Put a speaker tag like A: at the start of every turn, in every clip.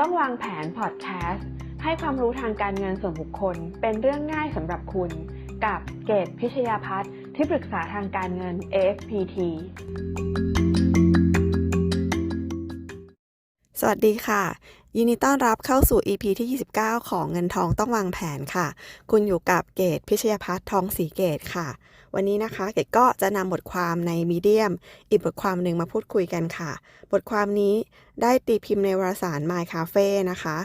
A: ต้องวางแผนพอดแคสต์ให้ความรู้ทางการเงินส่วนบุคคล เป็นเรื่องง่ายสำหรับคุณ กับเกตพิชยาพัฒน์ที่ปรึกษาทางการเงิน AFPT
B: สวัสดีค่ะ ยินดีต้อนรับเข้าสู่ EP ที่ 29 ของเงินทองต้องวางแผนค่ะ คุณอยู่กับเกตพิชยพัฒน์ทองสีเกตค่ะ วันนี้นะคะเกตก็จะนำบทความในมีเดียม อีกบทความหนึ่งมาพูดคุยกันค่ะ บทความนี้ได้ตีพิมพ์ในวารสาร My Cafe นะคะ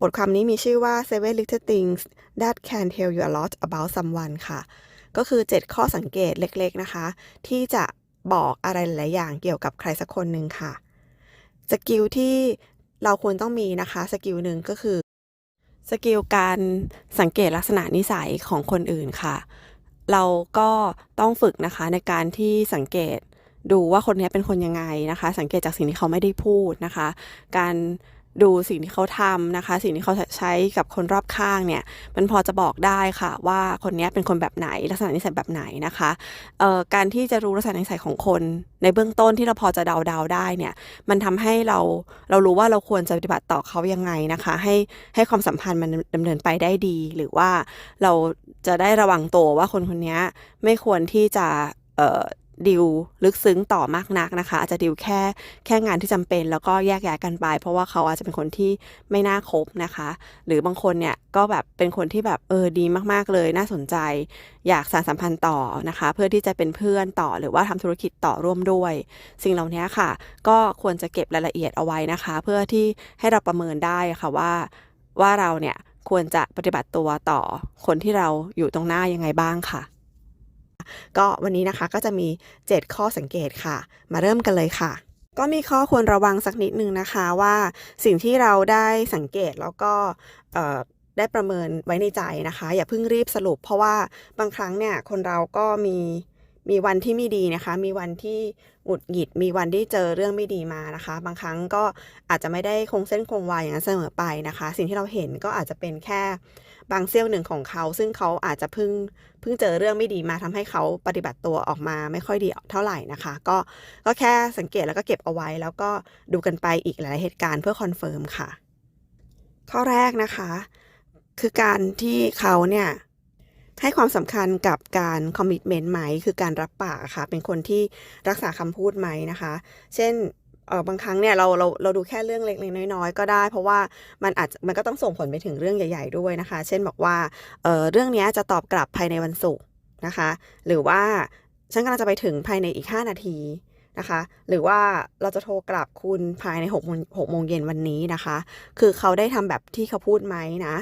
B: บทความนี้มีชื่อว่า Seven Little Things That Can Tell You a Lot About Someone ค่ะ ก็คือ 7 ข้อสังเกตเล็กๆนะคะ ที่จะบอกอะไรหลายอย่างเกี่ยวกับใครสักคนหนึ่งค่ะสกิลที่ เราควรต้องมีนะคะสกิลหนึ่งก็คือสกิลการสังเกตลักษณะนิสัยของคนอื่นค่ะ เราก็ต้องฝึกนะคะในการที่สังเกตดูว่าคนนี้เป็นคนยังไงนะคะ สังเกตจากสิ่งที่เขาไม่ได้พูดนะคะ การ ดูสิ่งที่เขาทำนะคะ สิ่งที่เขาใช้กับคนรอบข้างเนี่ยมันพอจะบอกได้ค่ะว่าคนนี้เป็นคนแบบไหนลักษณะนิสัยแบบไหนนะคะการที่จะรู้ลักษณะนิสัยของคนในเบื้องต้นที่เราพอจะเดาเดาๆได้เนี่ยมันทำให้เราเรารู้ว่าเราควรจะปฏิบัติต่อเขายังไงนะคะ ให้ให้ความสัมพันธ์มันดำเนินไปได้ดี หรือว่าเราจะได้ระวังตัวว่าคนคนนี้ไม่ควรที่จะ ดิวลึกซึ้งต่อมากนักนะคะ อาจจะดิวแค่แค่งานที่จำเป็น แล้วก็แยกย้ายกันไป เพราะว่าเขาอาจจะเป็นคนที่ไม่น่าคบนะคะ หรือบางคนเนี่ยก็แบบเป็นคนที่แบบเออดีมากๆเลยน่าสนใจ อยากสานสัมพันธ์ต่อนะคะ เพื่อที่จะเป็นเพื่อนต่อหรือว่าทำธุรกิจต่อร่วมด้วย สิ่งเหล่านี้ค่ะ ก็ควรจะเก็บรายละเอียดเอาไว้นะคะ เพื่อที่ให้เราประเมินได้ค่ะว่าว่าเราเนี่ยควรจะปฏิบัติตัวต่อคนที่เราอยู่ตรงหน้ายังไงบ้างค่ะ ก็วันนี้นะคะก็จะมี 7 ข้อสังเกตค่ะ มาเริ่มกันเลยค่ะ ก็มีข้อควรระวังสักนิดนึงนะคะว่าสิ่งที่เราได้สังเกตแล้วก็ได้ประเมินไว้ในใจนะคะ อย่าเพิ่งรีบสรุป เพราะว่าบางครั้งเนี่ยคนเราก็มี มีวันที่ไม่ดีนะคะ มีวันที่หงุดหงิด มีวันที่เจอเรื่องไม่ดีมานะคะ บางครั้งก็อาจจะไม่ได้คงเส้นคงวายอย่างนั้นเสมอไปนะคะ สิ่งที่เราเห็นก็อาจจะเป็นแค่บางเสี้ยวหนึ่งของเขา ซึ่งเขาอาจจะเพิ่งเพิ่งเจอเรื่องไม่ดีมาทำให้เขาปฏิบัติตัวออกมาไม่ค่อยดีเท่าไหร่นะคะ ก็ก็แค่สังเกตแล้วก็เก็บเอาไว้ แล้วก็ดูกันไปอีกหลายเหตุการณ์เพื่อคอนเฟิร์มค่ะ ข้อแรกนะคะ คือการที่เขาเนี่ย ให้ความสำคัญกับการคอมมิชเมนต์ไหม คือการรับปากค่ะ เป็นคนที่รักษาคำพูดไหมนะคะ เช่นเออบางครั้งเนี่ยเราเราเราดูแค่เรื่องเล็กๆน้อยๆก็ได้ เพราะว่ามันอาจจะมันก็ต้องส่งผลไปถึงเรื่องใหญ่ ๆด้วยนะคะ เช่นบอกว่าเออเรื่องนี้จะตอบกลับภายในวันศุกร์นะคะ หรือว่าฉันกำลังจะไปถึงภายในอีก 5 นาที นะคะ หรือว่าเราจะโทรกลับคุณภายใน6โมงหกโมงเย็นวันนี้นะคะ คือเขาได้ทำแบบที่เขาพูดไหมนะ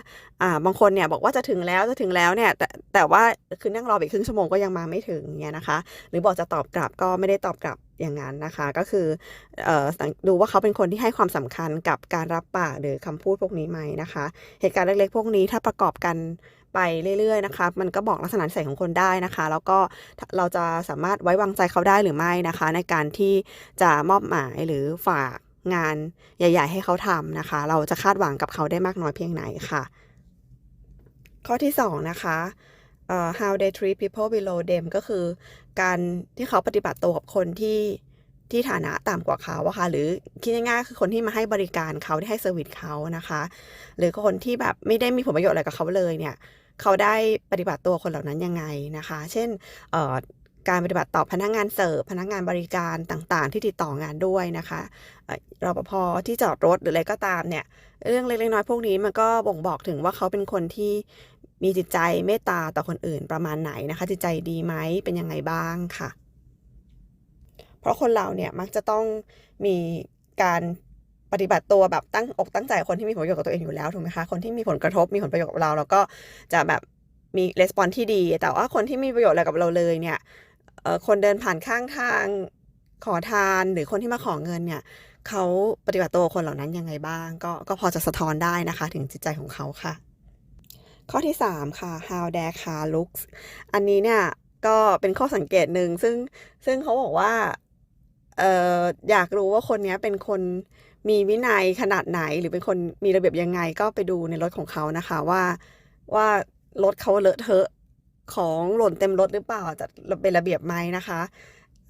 B: อ่าบางคนเนี่ยบอกว่าจะถึงแล้วจะถึงแล้วเนี่ยแต่แต่ว่าคือนั่งรออีกครึ่งชั่วโมงก็ยังมาไม่ถึงเนี่ยนะคะ หรือบอกจะตอบกลับก็ไม่ได้ตอบกลับอย่างนั้นนะคะ ก็คือเอ่อดูว่าเขาเป็นคนที่ให้ความสำคัญกับการรับปากหรือคำพูดพวกนี้ไหมนะคะ เหตุการณ์เล็กๆพวกนี้ถ้าประกอบกัน ไปเรื่อยๆนะคะ มันก็บอกลักษณะนิสัยของคนได้นะคะ แล้วก็เราจะสามารถไว้วางใจเขาได้หรือไม่นะคะ ในการที่จะมอบหมายหรือฝากงานใหญ่ ๆ ให้เขาทำนะคะ เราจะคาดหวังกับเขาได้มากน้อยเพียงไหนค่ะ ข้อที่สองนะคะเอ่อ how they treat people below them ก็คือ การที่เขาปฏิบัติตัวกับคนที่ที่ฐานะต่ำกว่าเขาอะค่ะ หรือคิดง่ายๆคือคนที่มาให้บริการเขาที่ให้เซอร์วิสเขานะคะ หรือคนที่แบบไม่ได้มีผลประโยชน์อะไรกับเขาเลยเนี่ย เขาได้ปฏิบัติตัวคนเหล่านั้นยังไงนะคะ เช่นการปฏิบัติต่อพนักงานเสิร์ฟพนักงานบริการต่างๆ ที่ติดต่องานด้วยนะคะรปภที่จอดรถหรืออะไรก็ตามเนี่ย เรื่องเล็กๆน้อยๆพวกนี้มันก็บ่งบอกถึงว่าเขาเป็นคนที่มีจิตใจเมตตาต่อคนอื่นประมาณไหนนะคะ จิตใจดีไหมเป็นยังไงบ้างค่ะ เพราะคนเราเนี่ยมักจะต้องมีการ ปฏิบัติตัวแบบตั้งอกตั้งใจคนที่มีผลประโยชน์กับตัวเองอยู่แล้วถูกไหมคะคนที่มีผลกระทบมีผลประโยชน์กับเราเราก็จะแบบมีレスปอนที่ดี แต่ว่าคนที่ไม่มีประโยชน์อะไรกับเราเลยเนี่ยคนเดินผ่านข้างทางขอทานหรือคนที่มาขอเงินเนี่ยเขาปฏิบัติตัวคนเหล่านั้นยังไงบ้าง ก็ก็พอจะสะท้อนได้นะคะ ถึงจิตใจของเขาค่ะ ข้อที่ 3 ค่ะ how their car looks อันนี้เนี่ยก็เป็นข้อสังเกตหนึ่งซึ่งซึ่งเขาบอกว่าเอออยากรู้ว่าคนนี้เป็นคน มีวินัยขนาดไหน หรือเป็นคนมีระเบียบยังไงก็ไปดูในรถของเขานะคะ ว่าว่ารถเขาเลอะเทอะของหล่นเต็มรถหรือเปล่าจะเป็นระเบียบไหมนะคะ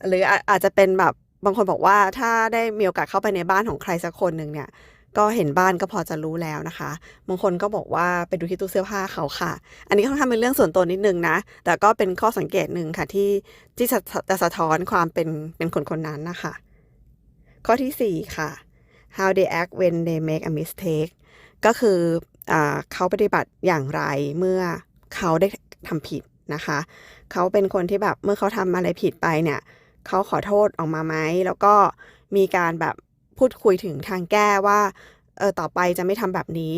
B: หรืออาอาจจะเป็นแบบบางคนบอกว่าถ้าได้มีโอกาสเข้าไปในบ้านของใครสักคนหนึ่งเนี่ยก็เห็นบ้านก็พอจะรู้แล้วนะคะ บางคนก็บอกว่าไปดูที่ตู้เสื้อผ้าเขาค่ะ อันนี้ค่อนข้างเป็นเรื่องส่วนตัวนิดนึงนะ แต่ก็เป็นข้อสังเกตหนึ่งค่ะที่ที่จะจะสะท้อนความเป็นเป็นคนคนนั้นนะคะ ข้อที่ 4 ค่ะ how they act when they make a mistake ก็คืออเขาปฏิบัติอย่างไรเมื่อเขาได้ทำผิดนะคะ เขาเป็นคนที่แบบเมื่อเขาทำอะไรผิดไปเนี่ยเขาขอโทษออกมาไหม แล้วก็มีการแบบพูดคุยถึงทางแก้ว่าเออต่อไปจะไม่ทำแบบนี้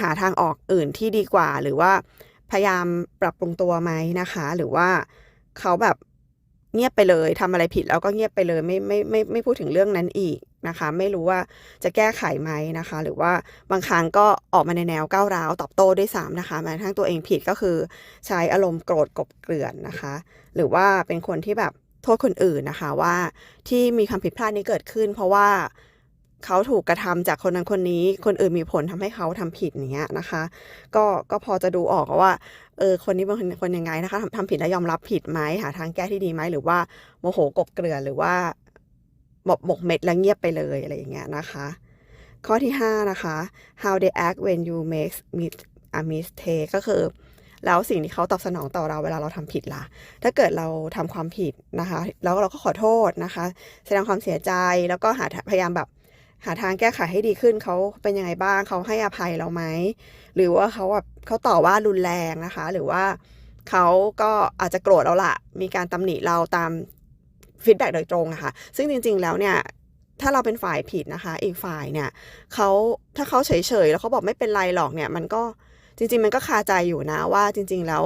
B: หาทางออกอื่นที่ดีกว่า หรือว่าพยายามปรับปรุงตัวไหมนะคะ หรือว่าเขาแบบเงียบไปเลยทำอะไรผิดแล้วก็เงียบไปเลยไม่ไม่ไม่ไม่พูดถึงเรื่องนั้นอีก นะคะ ไม่รู้ว่าจะแก้ไขไหมนะคะ หรือว่าบางครั้งก็ออกมาในแนวก้าวร้าวตอบโต้ด้วยซ้ำนะคะแม้กระทั่งตัวเองผิดก็คือใช้อารมณ์โกรธกบเกลื่อนนะคะ หรือว่าเป็นคนที่แบบโทษคนอื่นนะคะว่าที่มีความผิดพลาดนี้เกิดขึ้น เพราะว่าเขาถูกกระทำจากคนนั้นคนนี้ คนอื่นมีผลทำให้เขาทำผิดอย่างเงี้ยนะคะ ก็ก็พอจะดูออกว่าเออคนนี้เป็นคนคนยังไงนะคะทำทำผิดแล้วยอมรับผิดไหมหาทางแก้ที่ดีไหมหรือว่าโมโหกบเกลื่อนหรือว่า หมกหมกเม็ดแล้วเงียบไปเลยอะไรอย่างเงี้ยนะคะ ข้อที่ 5 นะคะ how they act when you make a mistake ก็คือ แล้วสิ่งที่เขาตอบสนองต่อเราเวลาเราทำผิดล่ะ ถ้าเกิดเราทำความผิดนะคะ แล้วเราก็ขอโทษนะคะ แสดงความเสียใจแล้วก็หาพยายามแบบหาทางแก้ไขให้ดีขึ้นเขาเป็นยังไงบ้างเขาให้อภัยเราไหมหรือว่าเขาแบบเขาต่อว่ารุนแรงนะคะ หรือว่าเขาก็อาจจะโกรธเราละมีการตำหนิเราตาม ฟีดแบ็โดยตรงอะค่ะ ซึ่งจริง ๆ แล้วเนี่ยถ้าเราเป็นฝ่ายผิดนะคะ อีกฝ่ายเนี่ยเขาถ้าเขาเฉยๆ แล้วเขาบอกไม่เป็นไรหรอกเนี่ย มันก็จริง ๆ มันก็คาใจอยู่นะว่าจริง ๆ แล้ว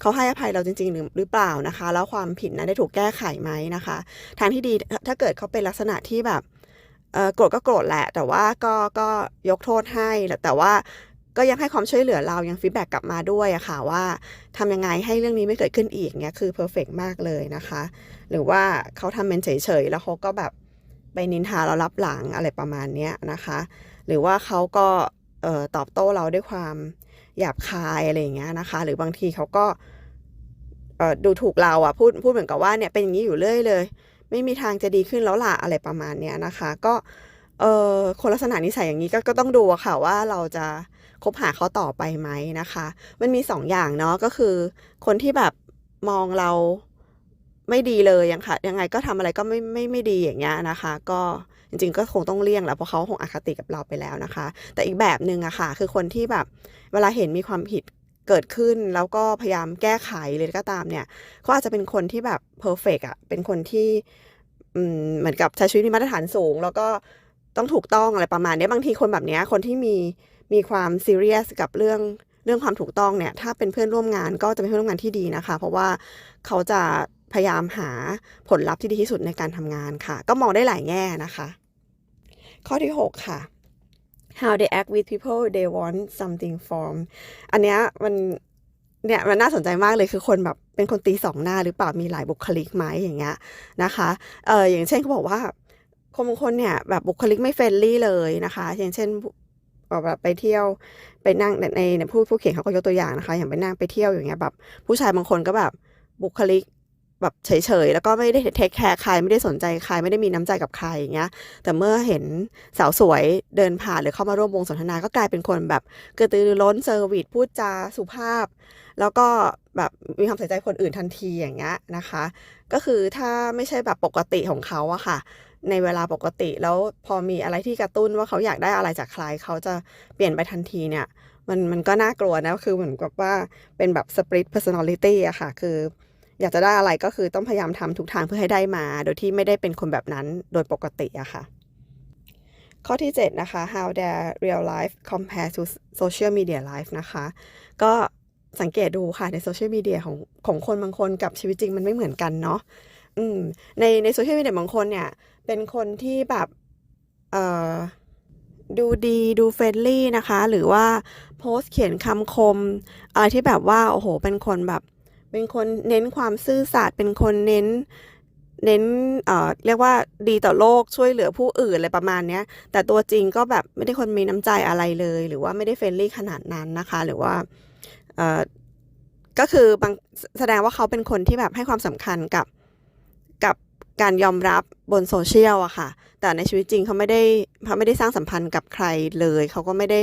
B: เขาให้อภัยเราจริง ๆ หรือหรือเปล่านะคะ แล้วความผิดนั้นได้ถูกแก้ไขไหมนะคะ ทางที่ดีถ้าเกิดเขาเป็นลักษณะที่แบบเออโกรธก็โกรธแหละ แต่ว่าก็ก็ยกโทษให้แต่ว่า ก็ยังให้ความช่วยเหลือเรายังฟีดแบ็กกลับมาด้วยอะค่ะว่าทำยังไงให้เรื่องนี้ไม่เกิดขึ้นอีกเนี่ยคือเพอร์เฟกมากเลยนะคะ หรือว่าเขาทำเป็นเฉยๆแล้วเขาก็แบบไปนินทาเรารับหลังอะไรประมาณเนี้ยนะคะ หรือว่าเขาก็เอ่อตอบโต้เราด้วยความหยาบคายอะไรอย่างเงี้ยนะคะ หรือบางทีเขาก็เอ่อดูถูกเราอะพูดพูดเหมือนกับว่าเนี่ยเป็นอย่างนี้อยู่เรื่อยเลย ไม่มีทางจะดีขึ้นแล้วล่ะอะไรประมาณเนี้ยนะคะ ก็เออคนลักษณะนิสัยอย่างนี้ก็ก็ต้องดูอะค่ะว่าเราจะ คบหาเขาต่อไปไหมนะคะ มันมีสองอย่างเนาะก็คือ คนที่แบบมองเราไม่ดีเลยยังค่ะ ยังไงก็ทำอะไรก็ไม่ไม่ไม่ดีอย่างเงี้ยนะคะ ก็จริงๆก็คงต้องเลี่ยงแหละเพราะเขาคงอคติกับเราไปแล้วนะคะ แต่อีกแบบหนึ่งอะค่ะ คือคนที่แบบเวลาเห็นมีความผิดเกิดขึ้นแล้วก็พยายามแก้ไขเลยก็ตามเนี่ยเขาอาจจะเป็นคนที่แบบเพอร์เฟกอะเป็นคนที่เหมือนกับใช้ชีวิตมีมาตรฐานสูง แล้วก็ต้องถูกต้องอะไรประมาณนี้บางทีคนแบบเนี้ยคนที่มี มีความซีเรียสกับเรื่องเรื่องความถูกต้องเนี่ย ถ้าเป็นเพื่อนร่วมงานก็จะเป็นเพื่อนร่วมงานที่ดีนะคะ เพราะว่าเขาจะพยายามหาผลลัพธ์ที่ดีที่สุดในการทำงานค่ะ ก็มองได้หลายแง่นะคะ ข้อที่ 6 ค่ะ how they act with people they want something from อันเนี้ยมันเนี่ยมันน่าสนใจมากเลยคือคนแบบเป็นคนตีสองหน้าหรือเปล่ามีหลายบุคลิกไหมอย่างเงี้ยนะคะเอออย่างเช่นเขาบอกว่าคนบางคนเนี่ยแบบบุคลิกไม่เฟรนลี่เลยนะคะ อย่างเช่น แบบไปเที่ยวไปนั่งในในผู้ผู้เขียนเขาก็ยกตัวอย่างนะคะ อย่างไปนั่งไปเที่ยวอย่างเงี้ยแบบ ผู้ชายบางคนก็แบบบุคลิกแบบเฉยๆ แล้วก็ไม่ได้เทคแคร์ใครไม่ได้สนใจใครไม่ได้มีน้ำใจกับใครอย่างเงี้ย แต่เมื่อเห็นสาวสวยเดินผ่านหรือเข้ามาร่วมวงสนทนา ก็กลายเป็นคนแบบกระตือรือร้นเซอร์วิสพูดจาสุภาพ แล้วก็แบบมีความใส่ใจคนอื่นทันทีอย่างเงี้ยนะคะ ก็คือถ้าไม่ใช่แบบปกติของเขาอะค่ะ ในเวลาปกติ แล้วพอมีอะไรที่กระตุ้นว่าเขาอยากได้อะไรจากใครเขาจะเปลี่ยนไปทันทีเนี่ยมันมันก็น่ากลัวนะคือเหมือนกับว่าเป็นแบบ split personality อะค่ะ คือ อยากจะได้อะไรก็คือต้องพยายามทำทุกทางเพื่อให้ได้มา โดยที่ไม่ได้เป็นคนแบบนั้นโดยปกติอะค่ะ ข้อที่ 7 นะคะ how their real life compare to social media life นะคะ ก็สังเกตดูค่ะในโซเชียลมีเดียของของคนบางคนกับชีวิตจริงมันไม่เหมือนกันเนาะอืมในในโซเชียลมีเดียบางคนเนี่ย เป็นคนที่แบบเอ่อดูดีดูเฟรนลี่นะคะ หรือว่าโพสต์เขียนคำคมอะไรที่แบบว่าโอ้โห เป็นคนแบบ เป็นคนเน้นความซื่อสัตย์เป็นคนเน้นเน้นเอ่อเรียกว่าดีต่อโลกช่วยเหลือผู้อื่นอะไรประมาณเนี้ย แต่ตัวจริงก็แบบไม่ได้คนมีน้ำใจอะไรเลย หรือว่าไม่ได้เฟรนลี่ขนาดนั้นนะคะ หรือว่าเอ่อก็คือบางแสดงว่าเขาเป็นคนที่แบบให้ความสำคัญกับกับ การยอมรับบนโซเชียลอะค่ะ แต่ในชีวิตจริงเขาไม่ได้เขาไม่ได้สร้างสัมพันธ์กับใครเลย เขาก็ไม่ได้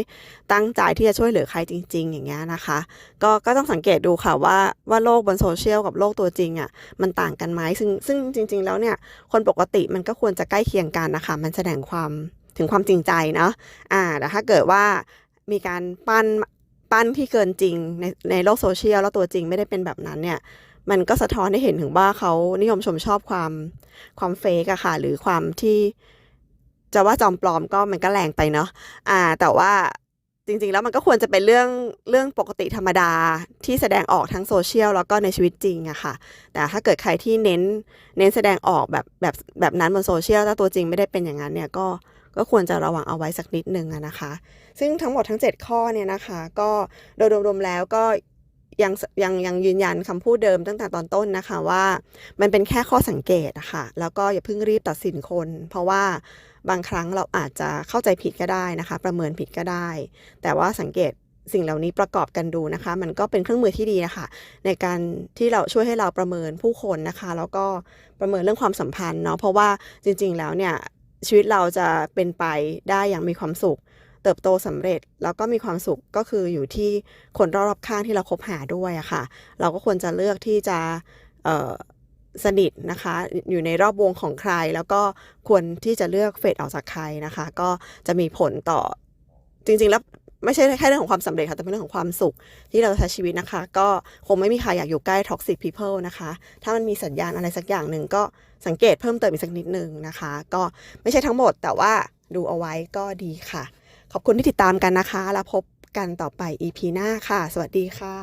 B: ตั้งใจที่จะช่วยเหลือใครจริง ๆ อย่างเงี้ยนะคะ ก็ก็ต้องสังเกตดูค่ะว่าว่าโลกบนโซเชียลกับโลกตัวจริงอะมันต่างกันไหมซึ่งซึ่งจริง ๆ แล้วเนี่ยคนปกติมันก็ควรจะใกล้เคียงกันนะคะ มันแสดงความถึงความจริงใจเนาะอ่าแต่ถ้าเกิดว่ามีการปั้นปั้นที่เกินจริงในในโลกโซเชียลแล้วตัวจริงไม่ได้เป็นแบบนั้นเนี่ย มันก็สะท้อนให้เห็นถึงว่าเขานิยมชมชอบความความเฟกอะค่ะ หรือความที่จะว่าจอมปลอมก็มันก็แรงไปเนาะอ่า แต่ว่าจริง ๆ แล้วมันก็ควรจะเป็นเรื่องเรื่องปกติธรรมดาที่แสดงออกทั้งโซเชียลแล้วก็ในชีวิตจริงอะค่ะ แต่ถ้าเกิดใครที่เน้นเน้นแสดงออกแบบแบบแบบนั้นบนโซเชียลถ้าตัวจริงไม่ได้เป็นอย่างนั้นเนี่ยก็ก็ควรจะระวังเอาไว้สักนิดนึงอะนะคะ ซึ่งทั้งหมดทั้ง 7 ข้อเนี่ยนะคะ ก็โดยรวมๆแล้วก็ ยังยังยังยืนยันคำพูดเดิมตั้งแต่ตอนต้นนะคะว่ามันเป็นแค่ข้อสังเกตอะค่ะแล้วก็อย่าเพิ่งรีบตัดสินคน เพราะว่าบางครั้งเราอาจจะเข้าใจผิดก็ได้นะคะ ประเมินผิดก็ได้ แต่ว่าสังเกตสิ่งเหล่านี้ประกอบกันดูนะคะ มันก็เป็นเครื่องมือที่ดีนะคะในการที่เราช่วยให้เราประเมินผู้คนนะคะ แล้วก็ประเมินเรื่องความสัมพันธ์เนาะเพราะว่าจริง ๆ แล้วเนี่ยชีวิตเราจะเป็นไปได้อย่างมีความสุข เติบโตสำเร็จแล้วก็มีความสุขก็คืออยู่ที่คนรอบๆข้างที่เราคบหาด้วยอะค่ะ เราก็ควรจะเลือกที่จะสนิทนะคะ อยู่ในรอบวงของใคร แล้วก็ควรที่จะเลือกเฟดออกจากใครนะคะ ก็จะมีผลต่อจริงๆแล้วไม่ใช่แค่เรื่องของความสำเร็จค่ะ แต่เป็นเรื่องของความสุขที่เราใช้ชีวิตนะคะ ก็คงไม่มีใครอยากอยู่ใกล้ toxic people นะคะ ถ้ามันมีสัญญาณอะไรสักอย่างหนึ่งก็สังเกตเพิ่มเติมอีกสักนิดนึงนะคะ ก็ไม่ใช่ทั้งหมดแต่ว่าดูเอาไว้ก็ดีค่ะ ขอบคุณที่ติดตามกันนะคะ แล้วพบกันต่อไป EP หน้าค่ะ สวัสดีค่ะ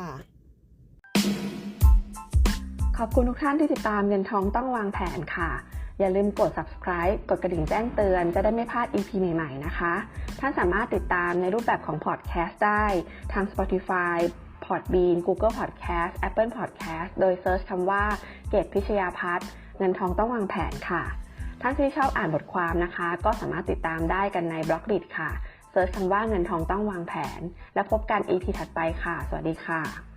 A: ขอบคุณทุกท่านที่ติดตามเงินทองต้องวางแผนค่ะ อย่าลืมกด subscribe กดกระดิ่งแจ้งเตือนจะได้ไม่พลาด EP ใหม่ ๆ นะคะ ท่านสามารถติดตามในรูปแบบของ podcast ได้ทาง Spotify Podbean Google Podcast Apple Podcast โดยเซิร์ชคำว่าเกตพิชยาพัฒน์เงินทองต้องวางแผนค่ะ ท่านที่ชอบอ่านบทความนะคะ ก็สามารถติดตามได้กันในบล็อกดิค่ะ เซิร์ชคำว่าเงินทองต้องวางแผน แล้วพบกัน EP ถัดไปค่ะ สวัสดีค่ะ